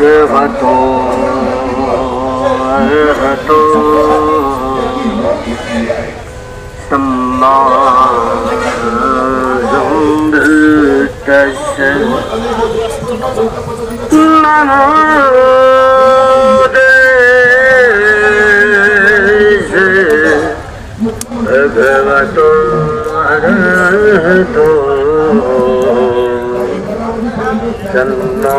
ভগবতো হতো সম্মাস ভগবতো হতো সন্না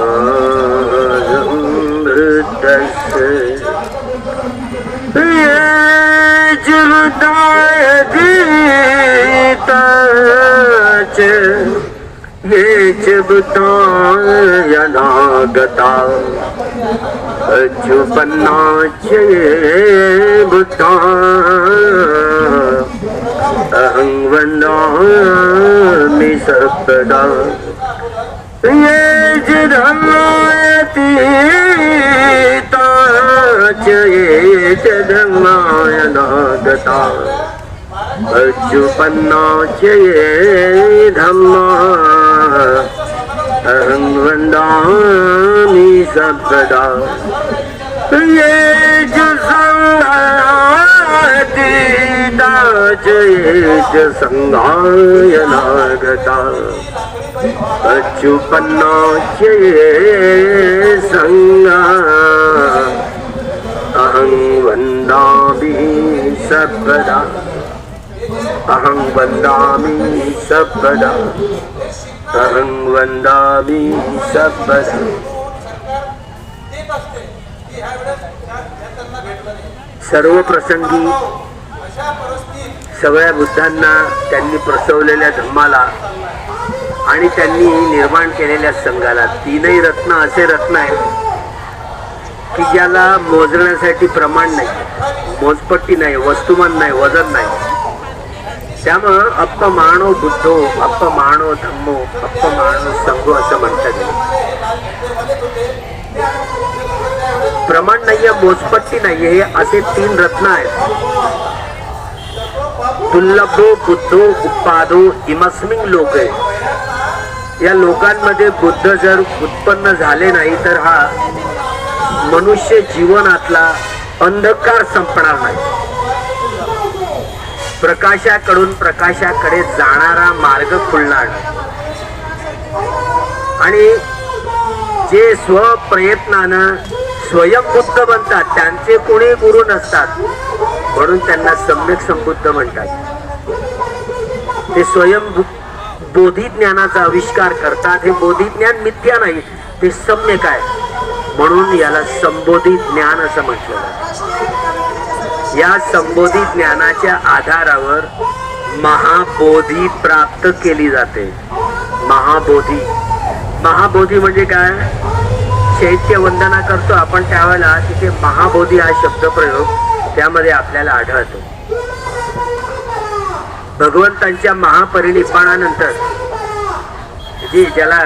अनागता अचु पन्ना चे भूत अहंग वना मी से जमा ती नागता हे अचु पन्ना चे धमा अहं वन्दामि सर्वदा ये च सङ्गातीता च ये च सङ्गाय नागता अच्युपन्ना च ये सङ्गा अहं वन्दामि सर्वदा अहं वन्दामि सर्वदा अहं वन्दामि सर्व प्रसंगी सगळ्या बुद्धांना त्यांनी प्रसवलेल्या धम्माला आणि त्यांनी निर्माण केलेल्या संघाला तीनही रत्न असे रत्न आहेत की ज्याला मोजण्यासाठी प्रमाण नाही मोजपट्टी नाही वस्तुमान नाही वजन नाही. त्यामुळं अपमानो बुद्धो अपमानो धम्मो अपमानो संघो असं म्हणतात प्रमाण नाहीये मोजपट्टी नाहीये असे तीन रत्न आहेत. दुर्लभो बुद्धो उत्पादो इमस्मिंग लोक आहे या लोकांमध्ये बुद्ध जर उत्पन्न झाले नाही तर हा मनुष्य जीवनातला अंधकार संपणार नाही. प्रकाशाकडून प्रकाशाकडे जाणारा मार्ग खुलणार. आणि जे स्वप्रयत्नानं स्वयंबुद्ध बनतात त्यांचे कोणी गुरु नसतात म्हणून त्यांना सम्यक संबुद्ध म्हणतात. ते स्वयं बोधी ज्ञानाचा आविष्कार करतात. हे बोधी ज्ञान मिथ्या नाही ते सम्यक आहे. म्हणून याला संबोधी ज्ञान असं म्हटलं या संबोधी ज्ञानाच्या आधारावर महाबोधी प्राप्त केली जाते. महाबोधी. महाबोधी म्हणजे काय? चैत्य वंदना करतो आपण त्यावेळेला तिथे महाबोधी हा शब्द प्रयोग त्यामध्ये आपल्याला आढळतो. भगवंतांच्या महापरिनिर्वाणानंतर जे ज्याला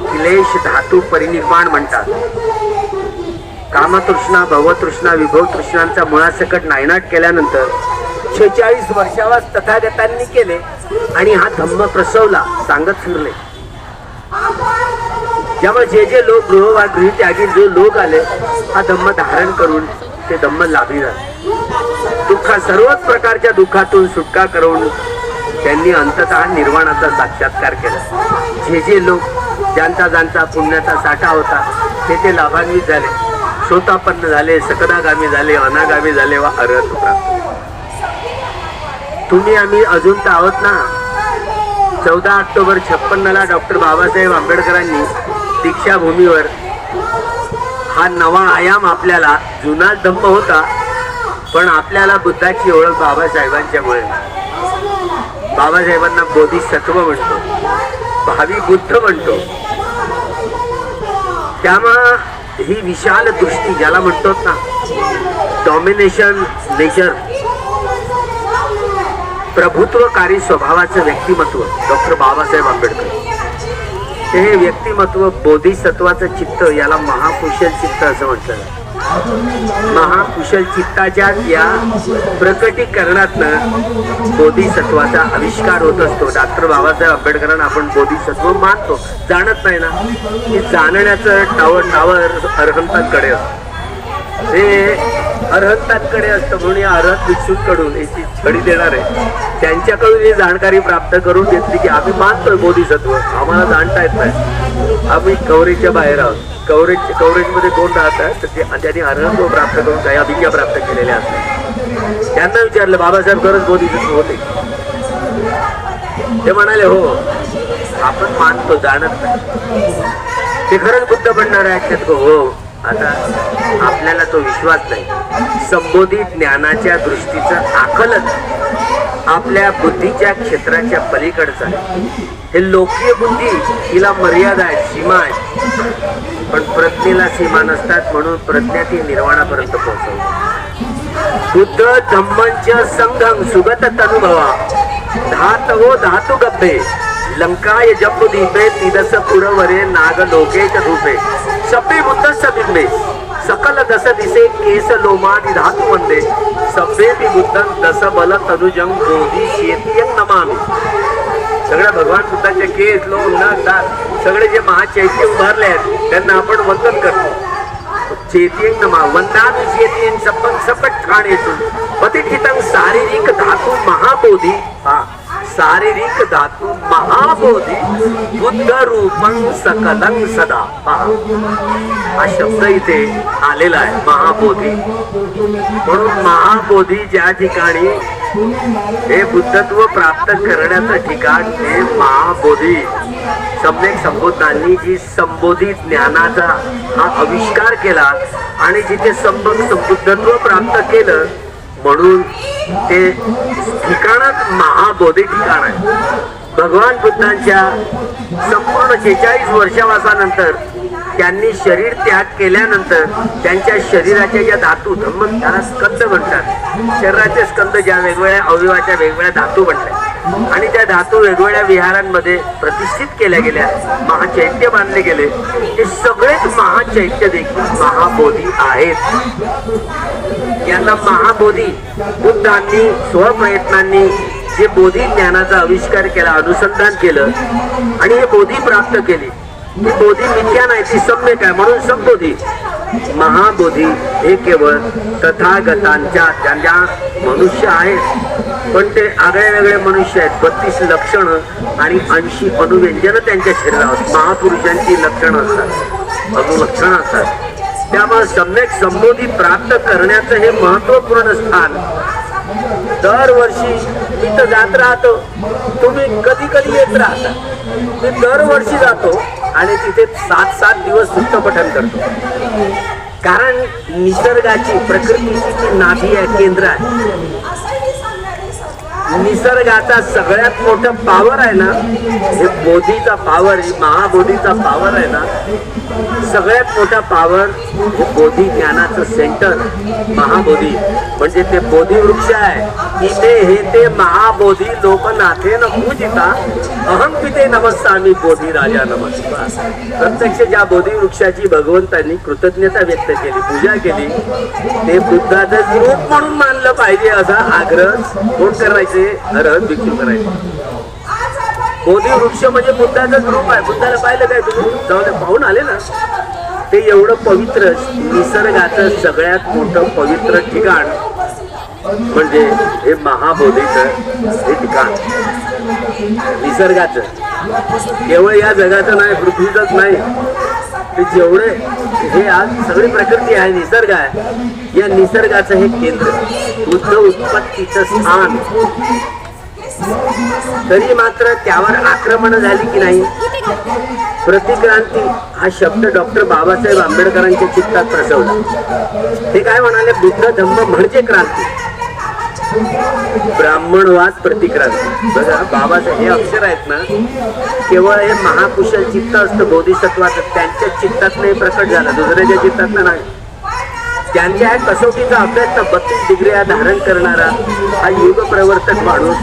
क्लेश धातू परिनिर्वाण म्हणतात कामतृष्णा भवतृष्णा विभव तृष्णांचा मुळासकट नायनाट केल्यानंतर छेचाळीस वर्षावास तथागतांनी केले आणि हा धम्म प्रसवला सांगत फिरले. ज्यामुळे जे जे लोक गृह गृह त्यागी जे लोक आले हा धम्म धारण करून ते धम्म लाभी झाले दुःखा सर्वच प्रकारच्या दुःखातून सुटका करून त्यांनी अंततः निर्वाणाचा साक्षात्कार केला. जे जे लोक ज्यांचा ज्यांचा पुण्याचा साठा होता ते ते लाभान्वित झाले. सोतापन्न झाले सकदागामी झाले अनागामी झाले वा अर्हत प्राप्त तुम्ही आम्ही अजून तर आहोत ना? चौदा ऑक्टोबर छप्पन्नला डॉक्टर बाबासाहेब आंबेडकरांनी दीक्षाभूमीवर हा नवा आयाम आपल्याला जुना धम्म होता पण आपल्याला बुद्धाची ओळख बाबासाहेबांच्यामुळे बाबासाहेबांना बोधिसत्व म्हणतो भावी बुद्ध म्हणतो. त्यामुळं ही विशाल दृष्टी ज्याला म्हणतो ना डॉमिनेशन नेचर प्रभुत्वकारी स्वभावाचं व्यक्तिमत्व डॉक्टर बाबासाहेब आंबेडकर ते हे व्यक्तिमत्व बोधिसत्वाचं चित्त याला महाकुशल चित्त असं म्हटलं जातं. महाकुशल चित्ताच्या या प्रकटीकरणातनं बोधिसत्वाचा आविष्कार होत असतो. डॉक्टर बाबासाहेब आंबेडकरांना आपण बोधिसत्व मानतो. जाणत नाही ना? की जाणण्याचं टावर टावर अर्हंतांकडे असतं. हे अर्हंतांकडे असतं म्हणून या अर्हत भिक्षूंकडून याची छडी देणार आहे त्यांच्याकडून ही जाणकारी प्राप्त करून घेतली की आम्ही मानतोय बोधिसत्व. आम्हाला जाणता येत नाही. आम्ही कवरेच्या बाहेर आहोत. कव्हरेज कव्हरेजमध्ये कोण राहतात तर ते त्यांनी अर्हत्व प्राप्त करून काही अभिज्ञा प्राप्त केलेल्या असतात. त्यांना विचारलं बाबासाहेब खरंच बोधी होते. ते म्हणाले हो आपण मानतो जाणत नाही. ते खरंच बुद्ध बनणार आहे हो, हो आता आपल्याला तो विश्वास नाही. संबोधित ज्ञानाच्या दृष्टीचं आकलन आपल्या बुद्धीच्या क्षेत्राच्या पलीकडचं आहे. हे लोकीय बुद्धी हिला मर्यादा आहे सीमा आहे पण प्रज्ञेला सीमा नसतात म्हणून प्रज्ञा ती निर्वाणापर्यंत पोहोचवते. बुद्ध धम्मंच संघं सुगत तनुभवा. धातवो धातु गब्बे. लंकाय जप्पु दीपे तिदस पुरवरे नाग लोकेच धूपे. सभ्य बुद्धस बिंबे. सकल दस दिसे केस लोमादि धातु वंदे सभ्ये बुद्धं दस बल तनुजं बोधी शेतियं नमामि. सगळ्या भगवान बुद्धाचे केस लो नख दात सगळे जे महाचैत्य उभारले आहेत त्यांना आपण वंदन करतो. चेतीन नमा. चेतीन चेतियं सपन सपट ठाणेतून पतिठितं शारीरिक धातू महाबोधी. हा शारीरिक धातू महाबोधी. बुद्ध रूपं सकलं सदा. हा शब्द इथे आलेला आहे महाबोधी. म्हणून महाबोधी ज्या ठिकाणी हे बुद्धत्व प्राप्त करण्याचं ठिकाण हे महाबोधी. सम्यक संबोधांनी जी संबोधित ज्ञानाचा हा आविष्कार केला आणि जिथे संबोध संबुद्धत्व प्राप्त केलं म्हणून ते ठिकाणच महाबोधी ठिकाण आहे. भगवान बुद्धांच्या संपूर्ण शेचाळीस वर्षावासानंतर त्यांनी शरीर त्याग केल्यानंतर त्यांच्या शरीराच्या ज्या धातू धम्म त्याला स्कंद म्हणतात. शरीराचे स्कंद ज्या वेगवेगळ्या अवयवाच्या वेगवेगळ्या धातू म्हणतात आणि त्या धातू वेगवेगळ्या विहारांमध्ये प्रतिष्ठित केल्या गेल्या महाचैत्य बांधले गेले. हे सगळेच महाचैत्य देखील महाबोधी आहेत. यांना महाबोधी बुद्धांनी स्वप्रयत्नांनी जे बोधी ज्ञानाचा आविष्कार केला अनुसंधान केलं आणि हे बोधी प्राप्त केली बोधी विज्ञान आहे ती सम्यक आहे म्हणून संबोधी. महाबोधी हे केवळ तथागतांच्या त्यांच्या मनुष्य आहेत पण ते आगळे वेगळे मनुष्य आहेत. बत्तीस लक्षणं आणि ऐंशी अनुव्यंजन त्यांच्या शरीरावर. महापुरुषांची लक्षणं असतात अनुलक्षणं असतात. त्यामुळे सम्यक संबोधी प्राप्त करण्याचं हे महत्त्वपूर्ण स्थान. दरवर्षी मी तर जात राहतो तुम्ही कधी कधी येत राहता. मी दरवर्षी जातो आणि तिथे सात सात दिवस सुप्त पठण करतो. कारण निसर्गाची प्रकृतीची जी नाभी आहे केंद्र आहे निसर्गाचा सगळ्यात मोठं पावर आहे ना हे बोधीचा पावर महाबोधीचा पावर आहे ना सगळ्यात मोठा पावर हे बोधी ज्ञानाचं सेंटर महाबोधी. म्हणजे ते बोधी वृक्ष आहे. इथे हे ते महाबोधी लोकनाथे न पूजिता अहम पिते नमस्सामी बोधी राजा नमस्कार. प्रत्यक्ष ज्या बोधी वृक्षाची भगवंतांनी कृतज्ञता व्यक्त केली पूजा केली ते बुद्धाचं रूप म्हणून मानलं पाहिजे असा आग्रह कोण करायचे? अरहत भिक्षू करायचे. बोधी वृक्ष म्हणजे बुद्धाचाच रूप आहे. बुद्धाला पाहिलं काय तुम्ही? जाऊ दे पाहून आले ना. ते एवढं पवित्र निसर्गाचं सगळ्यात मोठं पवित्र ठिकाण म्हणजे हे महाबोधीचं हे ठिकाण. निसर्गाचं. केवळ या जगाचं नाही पृथ्वीचंच नाही. ते जेवढे हे आज सगळी प्रकृती आहे निसर्ग आहे या निसर्गाचं हे केंद्र बुद्ध उत्पत्तीचं स्थान. तरी मात्र त्यावर आक्रमण झाली की नाही? प्रतिक्रांती हा शब्द डॉक्टर बाबासाहेब आंबेडकरांच्या चित्तात प्रसवला ते काय म्हणाले? बुद्ध धम्म म्हणजे क्रांती. ब्राह्मणवाद प्रतिक्रांती बघा बाबाचं हे अक्षर आहेत ना केवळ हे महाकुशल चित्त असतं बोधिसत्वाचं. त्यांच्या चित्तात नाही प्रकट झालं दुसऱ्याच्या चित्तात नाही. त्यांच्या ह्या कसोटीचा अभ्यास बत्तीस डिग्री धारण करणारा हा युग प्रवर्तक माणूस.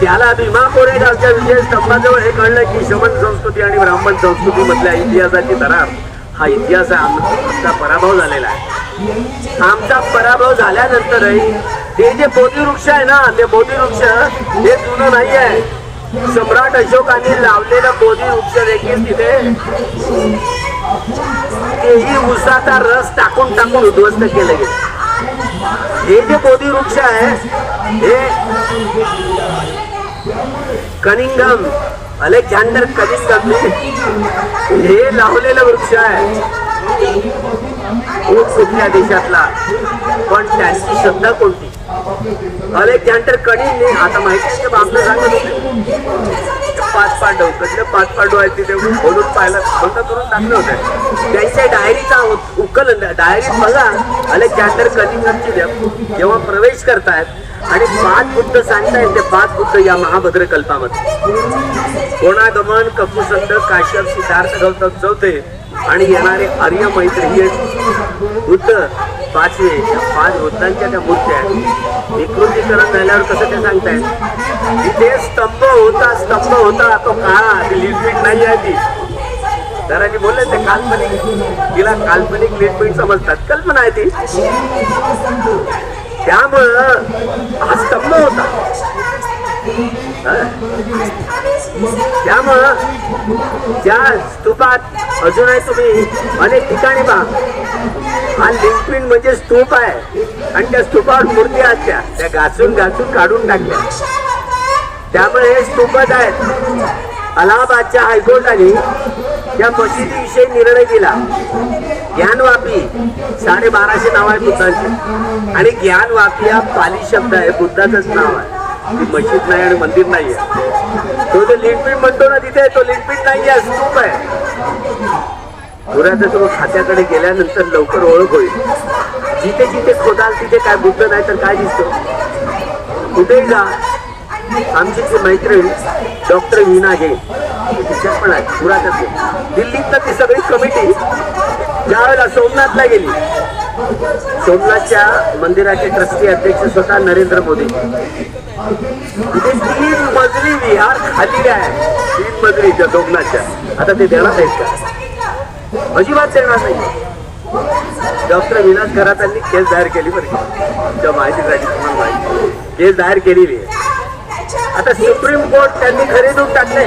त्याला भीमा कोरेगावच्या विजय स्तंभाजवळ हे कळलं की शमन संस्कृती आणि ब्राह्मण संस्कृती मधल्या इतिहासाची दरार. हा इतिहास आहे आमचा पराभव झालेला आहे. आमचा पराभव झाल्यानंतरही हे जे बोधिवृक्ष आहे ना ते बोधिवृक्ष हे जुनं नाही आहे. सम्राट अशोकाने लावलेलं बोधिवृक्ष देखील तिथे. तेही उसाचा रस टाकून टाकून उद्ध्वस्त केलं. गेलं हे जे बोधिवृक्ष आहे हे कनिंगम अलेक्झांडर कनिंगम हे लावलेलं वृक्ष आहे. खूप कुठल्या देशातला पण त्यांची श्रद्धा कोणती? अलेक्झांडर नाही आता माहिती आहे आपलं सांगत होते पाच पांडव कसले पाच पांडव आहेत तिथे. बोलून पाहिलं बंद करून टाकलं होतं. त्यांच्या डायरीचा उकल डायरी बघा. अलेक्ज अँटर कधी नक्की द्या जेव्हा प्रवेश करतायत आणि पाच बुद्ध सांगतायत ते पाच बुद्ध या महाभद्र कल्पामध्ये. कोणागमन कपुसंत काश्यप सिद्धार्थ गौतम चौथे आणि येणारे आर्य मैत्री बुद्ध पाचवे या पाच वृद्धांच्या त्या मूर्त्या आहेत विकृतीकरण झाल्यावर कसं ते सांगतायत? तिथे स्तंभ होता स्तंभ होता तो काळा ती लिटपीट नाही आहे ती. जरांनी बोलले ते काल्पनिक. तिला काल्पनिक लिटपीट समजतात. कल्पना आहे ती. त्यामुळं हा स्तंभ होता. त्यामुळं त्या स्तूपात अजूनही तुम्ही अनेक ठिकाणी पहा. हा लिंकपिन म्हणजे स्तूप आहे. आणि त्या स्तूपावर मूर्ती असल्या त्या. घासून घासून काढून टाकल्या. त्यामुळे हे स्तूपच आहेत. अलाहाबादच्या हायकोर्टाने या मशिदीविषयी निर्णय दिला. ज्ञानवापी साडेबाराशे नाव आहे बुद्धांचे. आणि ज्ञानवापी हा पाली शब्द आहे. बुद्धाचंच नाव आहे. ती मशीद नाही आणि मंदिर नाही आहे तो जो लिंकपीठ म्हणतो ना तिथे तो लिंकपीठ नाही आहे. स्तूप आहे. पुरातत्व खात्याकडे गेल्यानंतर लवकर ओळख होईल. जिथे जिथे खोदाल तिथे काय बुद्ध नाही तर काय दिसतो? कुठेही जा? आमची जी मैत्रीण डॉक्टर वीणा हे तिच्यात पण आहे पुरातत्व दिल्लीत ती सगळी कमिटी ज्यावेळेला सोमनाथला गेली सोमनाथच्या मंदिराचे ट्रस्टी अध्यक्ष स्वतः नरेंद्र मोदी. तिथे तीन मजली विहार खाली आहे. तीन मजली सोमनाथच्या आता ते देणार आहेत का? अजिबात देणार नाही. डॉक्टर विलास घरातांनी केस दायर केली बरं तुमच्या माहितीसाठी तुम्हाला माहिती. केस दायर केलेली आहे. आता सुप्रीम कोर्ट त्यांनी खरेदून टाकले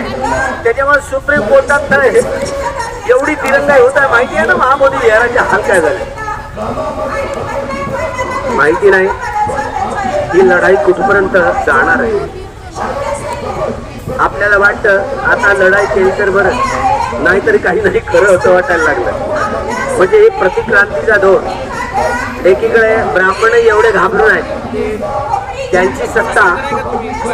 त्याच्यामुळे सुप्रीम कोर्टात एवढी तिरंगाई होत आहे. माहिती आहे ना महामोदी विहाराचे हाल काय झाले? माहिती नाही. ही लढाई कुठपर्यंत जाणार आहे? आपल्याला वाटतं आता लढाई केली तर बरं. नाहीतरी काही नाही खरं असं वाटायला लागलं. म्हणजे ही प्रतिक्रांतीचा दोन एकीकडे ब्राह्मण एवढे घाबरून आहेत. त्यांची सत्ता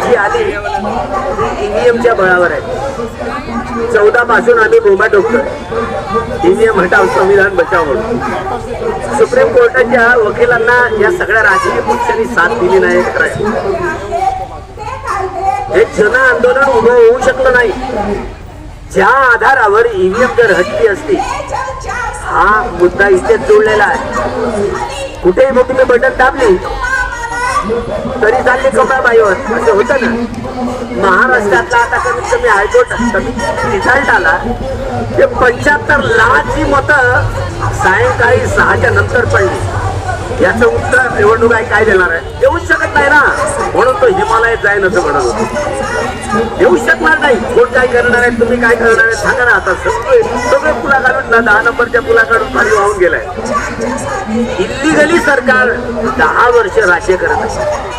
जी आली ती ईव्हीएमच्या बळावर आहे. चौदा पासून आम्ही बोंबा ठोकतो ईव्हीएम हटाव संविधान बचाव म्हणून. सुप्रीम कोर्टाच्या वकिलांना या सगळ्या राजकीय पक्षांनी साथ दिली नाही हे जन आंदोलन उभं होऊ शकलं नाही. ज्या आधारावर ईव्हीएम जर हटली असती हा मुद्दा इथेच जोडलेला आहे. कुठेही मग तुम्ही बटन दाबली तरी चालले कमळाबाईवर असं होतं ना? महाराष्ट्रातला आता कमीत कमी हायकोर्ट रिझल्ट आला. ते पंच्याहत्तर लाखची मतं सायंकाळी सहाच्या नंतर पडली. याचं उत्तर निवडणूक आहे काय देणार आहे? येऊच शकत नाही ना. म्हणून तो हिमालयात जाईन असं म्हणत होतो येऊ शकणार नाही. कोण काय करणार आहे तुम्ही काय करणार आहे सांगा ना. आता सगळे सगळे पुला काढून ना दहा नंबरच्या पुला काढून पाणी वाहून गेलाय. इल्लिगली सरकार दहा वर्ष राज्य करत आहे.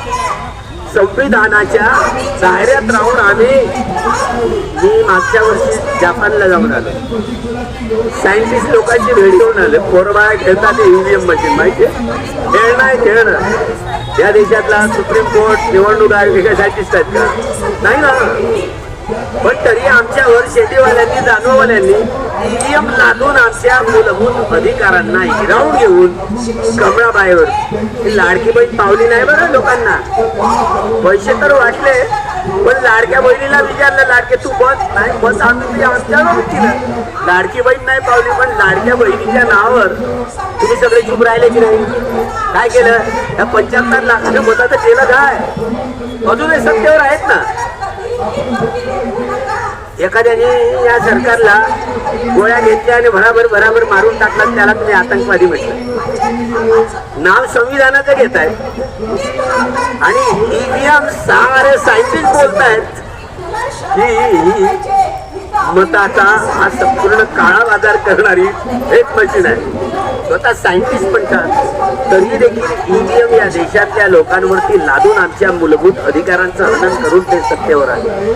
संविधानाच्या दायऱ्यात राहून आम्ही मी मागच्या वर्षी जपानला जाऊन आलो. सायंटिस्ट लोकांची भेट घेऊन आले. पोरबाळा खेळतात ईव्हीएम मशीन माहिती खेळ नाही खेळणं या देशातला सुप्रीम कोर्ट निवडणूक आयोग हे सायंटिस्ट आहेत. का नाही ना? पण तरी आमच्यावर शेतीवाल्यांनी जानवावाल्यांनी ईव्हीएम लादून आमच्या मूलभूत अधिकारांना हिरावून घेऊन कमळाबाईवर. लाडकी बहीण पावली नाही बरं लोकांना. पैसे तर वाटले पण लाडक्या बहिणीला विचारलं लाडके तू बस. नाही बस आम्ही तुझ्या असल्यावर केलं लाडकी बहीण नाही पावली पण लाडक्या बहिणीच्या नावावर. तुम्ही सगळे चुप राहिले की नाही? काय केलं? या पंच्याहत्तर लाखाच्या मताचं केलं काय? अजून हे सत्तेवर आहेत ना. एखाद्याने या सरकारला गोळ्या घेतल्या आणि भराभर भराभर मारून टाकला त्याला तुम्ही आतंकवादी म्हटलं. नाव संविधानाचं घेत आहे आणि ईव्हीएम सारे सायंटिस्ट बोलतायत की मताचा हा संपूर्ण काळा बाजार करणारी एक मशीन आहे. स्वतः सायंटिस्ट म्हणतात तरी देखील ईव्हीएम या देशातल्या लोकांवरती लादून आमच्या मूलभूत अधिकारांचं हनन करून ते सत्तेवर आले.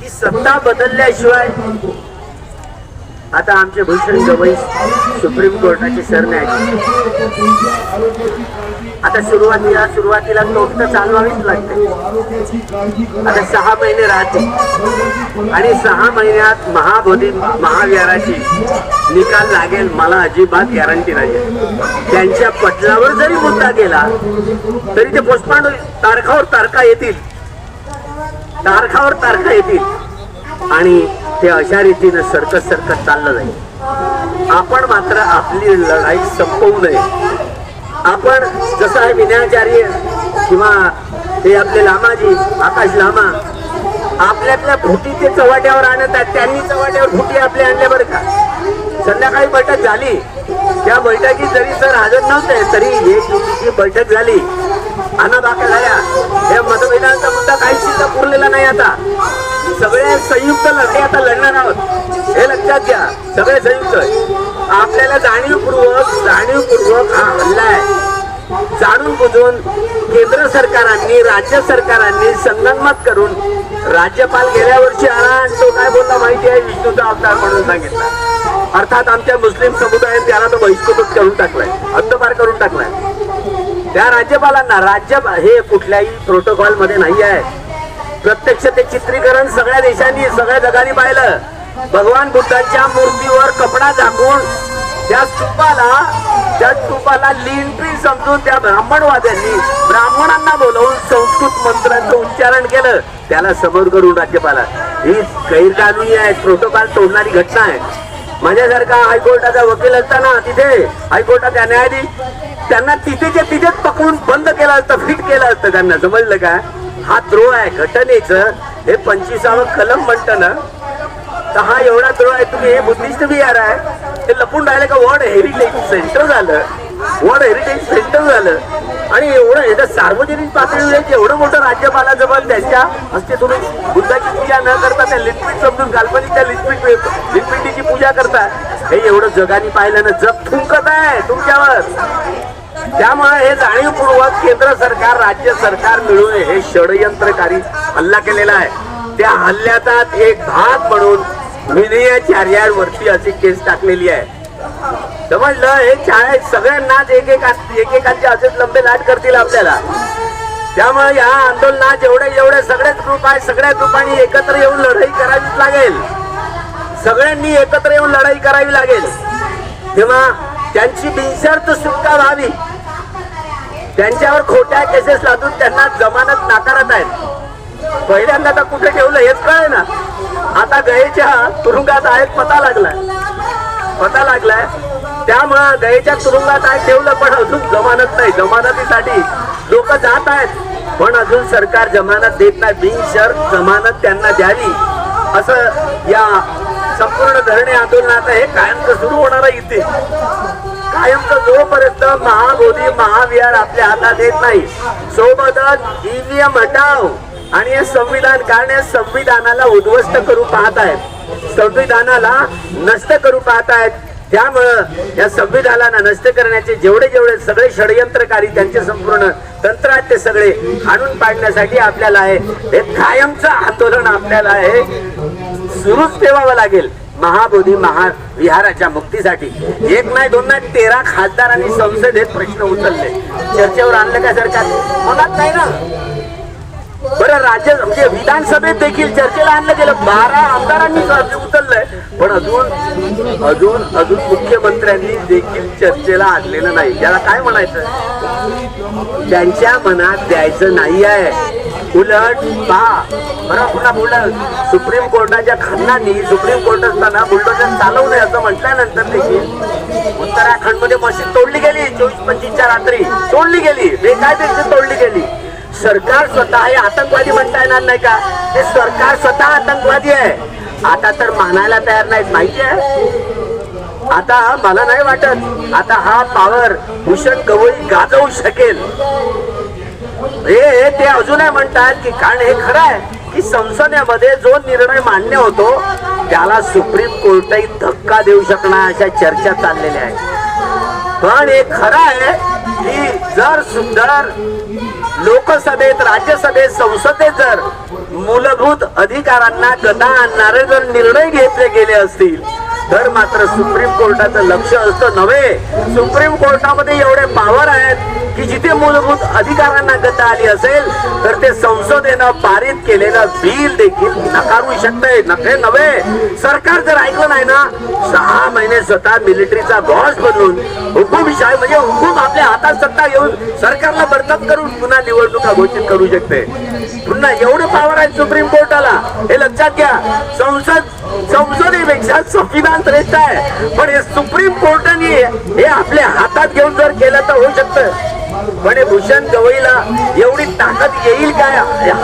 ही सत्ता बदलल्याशिवाय आता आमचे भूषण गवई सुप्रीम कोर्टाचे सरन्यायाधीश. आता सुरुवातीला सुरुवातीला तोफ तर चालवावीच लागते. आता सहा महिने राहते आणि सहा महिन्यात महाबोधी महाविहाराची निकाल लागेल मला अजिबात गॅरंटी नाही त्यांच्या पटलावर जरी मुद्दा गेला तरी ते पोस्टमांड तारखावर तारखा येतील. तारखावर तारखा येतील. आणि ते अशा रीतीनं सरकत सरकत चाललं जाईल. आपण मात्र आपली लढाई संपवू नये. आपण जसं आहे विनयाचार्य किंवा हे आपले लामाजी आकाश लामा आपल्यातल्या फुटी ते चव्हाट्यावर आणत आहेत. त्यांनी चव्हाट्यावर फुटी आपले आणल्या बरं का? संध्याकाळी बैठक झाली. त्या बैठकीत जरी सर हजर नव्हते तरी एक बैठक झाली. अना दाखल झाल्या. या मतभेदांचा मुद्दा काही शिल्लक पुरलेला नाही आता. सगळे संयुक्त लढे आता लढणार आहोत. हे लक्षात घ्या सगळे संयुक्त. आपल्याला जाणीवपूर्वक जाणीवपूर्वक हा हल्ला आहे. जाणून बुजून केंद्र सरकारांनी राज्य सरकारांनी संगनमत करून राज्यपाल गेल्या वर्षी आला आणि तो काय बोलला माहिती आहे? विष्णूचा अवतार म्हणून सांगितला. अर्थात आमच्या मुस्लिम समुदायाने त्याला तो बहिष्कृतच करून टाकलाय. अंधपार करून टाकलाय. त्या राज्यपालांना राज्य हे कुठल्याही प्रोटोकॉलमध्ये नाही आहे. प्रत्यक्ष ते चित्रीकरण सगळ्या देशांनी सगळ्या जगाने पाहिलं. भगवान बुद्धांच्या मूर्तीवर कपडा झाकून त्या स्तूपाला त्या स्तूपाला लिंट्री समजून त्या ब्राह्मणवाद्यांनी ब्राह्मणांना बोलवून संस्कृत मंत्रांचं उच्चारण केलं. त्याला समोर करून राज्यपाला ही गैरकानूनी आहे प्रोटोकॉल तोडणारी घटना आहे. माझ्यासारखा हायकोर्टाचा वकील असताना तिथे हायकोर्टाचा न्यायाधीश त्यांना तिथेच्या तिथेच पकडून बंद केलं असतं फिट केलं असतं त्यांना. समजलं का? हा द्रोह आहे घटनेचं. हे पंचवीसावं कलम म्हणतं ना. तर हा एवढा द्रोह आहे तुम्ही हे बुद्धिस्ट विहार आहे. ते लपून राहिले का? वर्ल्ड हेरिटेज सेंटर झालं. वर्ल्ड हेरिटेज सेंटर झालं. आणि एवढं हे सार्वजनिक पातळीवर एवढं मोठं राज्यपालाजवळ त्यांच्या हस्ते तुम्ही बुद्धाची पूजा न करता त्या लिटपीट समजून काल्पनिक त्या लिटपीट लिटपिटीची पूजा करता. हे एवढं जगाने पाहिलं ना जग थुंकत आहे तुमच्यावर. त्यामुळे हे जाणीवपूर्वक केंद्र सरकार राज्य सरकार मिळून हे षडयंत्रकारी हल्ला केलेला आहे. त्या हल्ल्याचा एक भाग म्हणून विनयाचार्यांवरती अशी केस टाकलेली आहे. समजलं? हे शाळेत सगळ्यांनाच एक एक एकेकांचे असेच लंबे लाट करतील आपल्याला. त्यामुळे या आंदोलनात जेवढे जेवढे सगळेच ग्रुप आहे सगळ्या ग्रुपांनी एकत्र येऊन लढाई करावीच लागेल. सगळ्यांनी एकत्र येऊन लढाई करावी लागेल. तेव्हा त्यांची बिनशर्त सुटका व्हावी. त्यांच्यावर खोट्या केसेस लादून त्यांना जमानत नाकारत आहेत. पहिल्यांदा तर कुठे ठेवलं हेच कळे ना. आता गयेच्या तुरुंगात आहेत पता लागलाय. पता लागलाय. त्यामुळं गयेच्या तुरुंगात आहे ठेवलं पण अजून जमानत नाही. जमानतीसाठी लोक जात आहेत पण अजून सरकार जमानत देत नाही. बिनशर्त जमानत त्यांना द्यावी. असं या संपूर्ण धरणे आंदोलनात हे कायमचं सुरू होणार आहे इथे. कायमचं जोपर्यंत महाबोधी महाविहार आपल्या हातात येत नाही सोबतच ईव्हीएम हटाव आणि हे संविधान काढणे संविधानाला उद्ध्वस्त करू पाहत आहेत संविधानाला नष्ट करू पाहत आहेत त्यामुळं या संविधानाला नष्ट करण्याचे जेवढे जेवढे सगळे षडयंत्रकारी त्यांचे संपूर्ण तंत्र आहेत ते सगळे आणून पाडण्यासाठी आपल्याला आहे हे कायमचं आंदोलन आपल्याला आहे. सुरूच ठेवावं लागेल. महाबोधी महाविहाराच्या मुक्तीसाठी. एक नाही दोन नाही तेरा खासदारांनी संसदेत प्रश्न उचलले. चर्चेवर आणलं का सरकार? मनात नाही ना? बरं राज्य म्हणजे विधानसभेत देखील चर्चेला आणलं गेलं. बारा आमदारांनी उचललंय. पण अजून अजून अजून मुख्यमंत्र्यांनी देखील चर्चेला आणलेलं नाही. त्याला काय म्हणायचं? त्यांच्या मनात द्यायचं नाही आहे. उलट पहा बरं पुन्हा बोललं सुप्रीम कोर्टाच्या खंडांनी सुप्रीम कोर्ट असताना बुलडोजर चालवू नये असं म्हटल्यानंतर देखील उत्तराखंडमध्ये मशीद तोडली गेली. चोवीस पंचवीसच्या रात्री तोडली गेली. बेकायदेशीर तोडली गेली. सरकार स्वतः हे आतंकवादी म्हणता येणार नाही का? हे सरकार स्वतः आतंकवादी आहे. आता तर मानायला तयार नाहीत. माहिती आहे? आता मला नाही वाटत. आता हा पॉवर भूषण गवळी गाजवू शकेल. हे ते अजूनही म्हणतात की कारण हे खरं आहे की संसदेमध्ये जो निर्णय मान्य होतो त्याला सुप्रीम कोर्टही धक्का देऊ शकणार अशा चर्चा चाललेल्या आहेत. पण हे खरं आहे की जर सुंदर लोकसभेत राज्यसभेत संसदेत जर मूलभूत अधिकारांना गदा आणणारे जर निर्णय घेतले गेले असतील तर मात्र सुप्रीम कोर्टाचं लक्ष असतं नव्हे. सुप्रीम कोर्टामध्ये एवढे पॉवर आहेत की जिथे मूलभूत अधिकारांना गता आली असेल तर ते संसदेनं पारित केलेलं बिल देखील नकारू शकते नखे नव्हे. सरकार जर ऐकलं नाही ना सहा महिने स्वतः मिलिटरीचा बॉस बनवून हुकुमशाही म्हणजे हुकूम आपल्या हातात सत्ता घेऊन सरकारला बरतब करून पुन्हा निवडणुका घोषित करू शकते. पुन्हा एवढं पॉवर आहे सुप्रीम कोर्टाला. हे लक्षात घ्या. संसद संसदेपेक्षा संविधान श्रेष्ठ आहे. पण हे सुप्रीम कोर्टाने हे आपल्या हातात घेऊन जर केलं तर होऊ शकतं. पण भूषण गवईला एवढी ताकद येईल काय?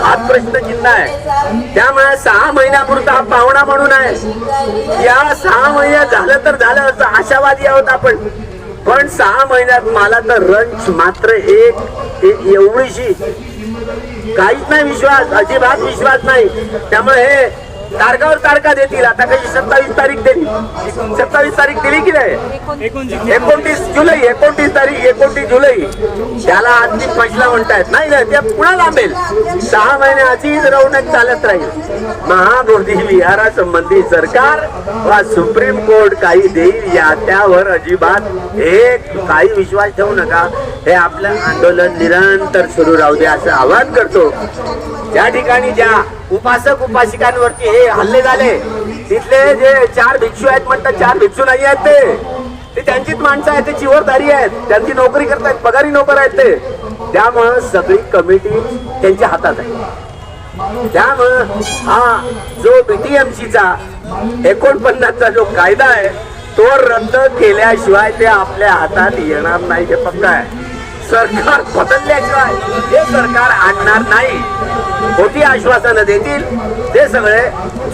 हा प्रश्न चिन्ह आहे. त्यामुळे सहा महिन्यापुरता हा पाहुणा म्हणून आहे. या सहा महिन्यात झालं तर झालं असं आशावादी आहोत आपण. पण सहा महिन्यात मला तर रंच मात्र एक एक एवढीशी. काहीच नाही विश्वास अजिबात विश्वास नाही. त्यामुळे हे तारखावर तारखा देतील. आता कशी सत्तावीस तारीख दिली. सत्तावीस तारीख दिली की नाही? एकोणतीस. जुलै एकोणतीस तारीख एकोणतीस जुलै. त्याला अंतिम फैसला म्हणतायत. नाही ना ते पुन्हा लांबेल. सहा महिने अशीच रवणक चालत राहील. महाबोधी विहारासंबंधी सरकार वा सुप्रीम कोर्ट काही देईल या त्यावर अजिबात एक काही विश्वास ठेवू नका. हे आपलं आंदोलन निरंतर सुरू राहू दे असं आवाहन करतो. ज्या ठिकाणी ज्या उपासक उपासिकांवरती हे हल्ले झाले. तिथले जे चार भिक्षू आहेत म्हणतात चार भिक्षू नाही आहेत ते. ते त्यांचीच माणसं आहेत ते जीवरधारी आहेत. त्यांची नोकरी करतायत पगारी नोकर आहेत ते. त्यामुळं सगळी कमिटी त्यांच्या हातात आहे. त्यामुळं हा जो बीटीएमसीचा एकोणपन्नासचा जो कायदा आहे तो रद्द केल्याशिवाय ते आपल्या हातात येणार नाही हे पक्का आहे. सरकार बदलल्याशिवाय हे सरकार आणणार नाही. खोटी आश्वासनं देतील. ते सगळे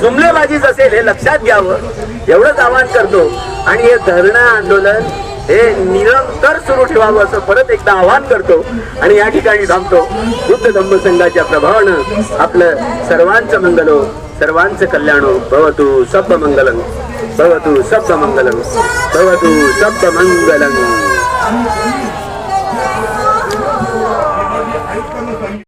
जुमलेबाजीच असेल हे लक्षात घ्यावं. एवढंच आवाहन करतो. आणि हे धरणं आंदोलन हे निरंतर सुरू ठेवावं असं परत एकदा आवाहन करतो. आणि या ठिकाणी थांबतो. बुद्ध धम्म संघाच्या प्रभावानं आपलं सर्वांचं मंगलो हो, सर्वांचं कल्याणो हो. भवतु सब मंगलं भवतु सब मंगलं भवतु सब मंगलं